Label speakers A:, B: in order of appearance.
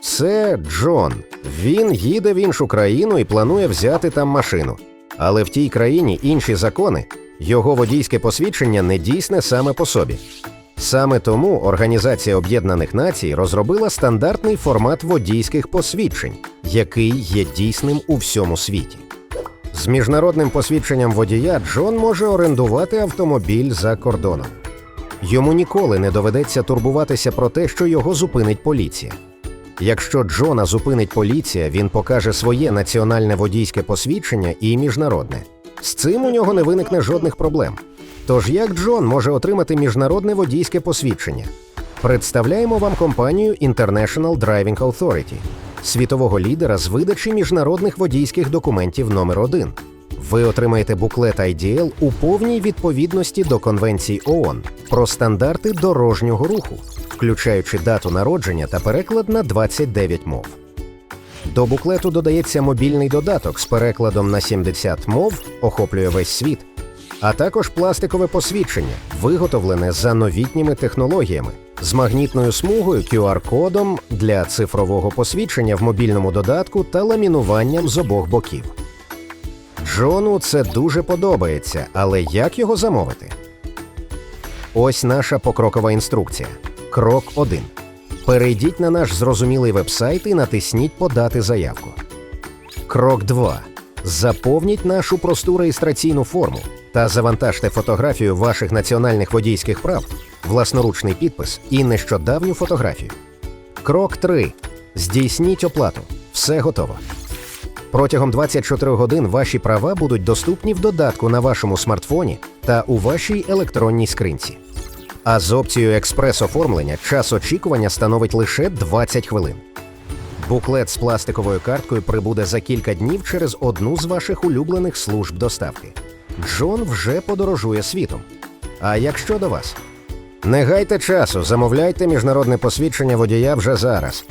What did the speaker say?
A: Це Джон. Він їде в іншу країну і планує взяти там машину. Але в тій країні інші закони, його водійське посвідчення не дійсне саме по собі. Саме тому Організація Об'єднаних Націй розробила стандартний формат водійських посвідчень, який є дійсним у всьому світі. З міжнародним посвідченням водія Джон може орендувати автомобіль за кордоном. Йому ніколи не доведеться турбуватися про те, що його зупинить поліція. Якщо Джона зупинить поліція, він покаже своє національне водійське посвідчення і міжнародне. З цим у нього не виникне жодних проблем. Тож як Джон може отримати міжнародне водійське посвідчення? Представляємо вам компанію International Driving Authority, світового лідера з видачі міжнародних водійських документів номер 1 Ви отримаєте буклет IDL у повній відповідності до Конвенції ООН про стандарти дорожнього руху, включаючи дату народження та переклад на 29 мов. До буклету додається мобільний додаток з перекладом на 70 мов, охоплює весь світ, а також пластикове посвідчення, виготовлене за новітніми технологіями з магнітною смугою, QR-кодом для цифрового посвідчення в мобільному додатку та ламінуванням з обох боків. Джону це дуже подобається, але як його замовити? Ось наша покрокова інструкція. Крок 1. Перейдіть на наш зрозумілий вебсайт і натисніть Подати заявку. Крок 2. Заповніть нашу просту реєстраційну форму та завантажте фотографію ваших національних водійських прав, власноручний підпис і нещодавню фотографію. Крок 3. Здійсніть оплату. Все готово. Протягом 24 годин ваші права будуть доступні в додатку на вашому смартфоні та у вашій електронній скринці. А з опцією експрес-оформлення час очікування становить лише 20 хвилин. Буклет з пластиковою карткою прибуде за кілька днів через одну з ваших улюблених служб доставки. Джон вже подорожує світом. А як щодо вас? Не гайте часу, замовляйте міжнародне посвідчення водія вже зараз.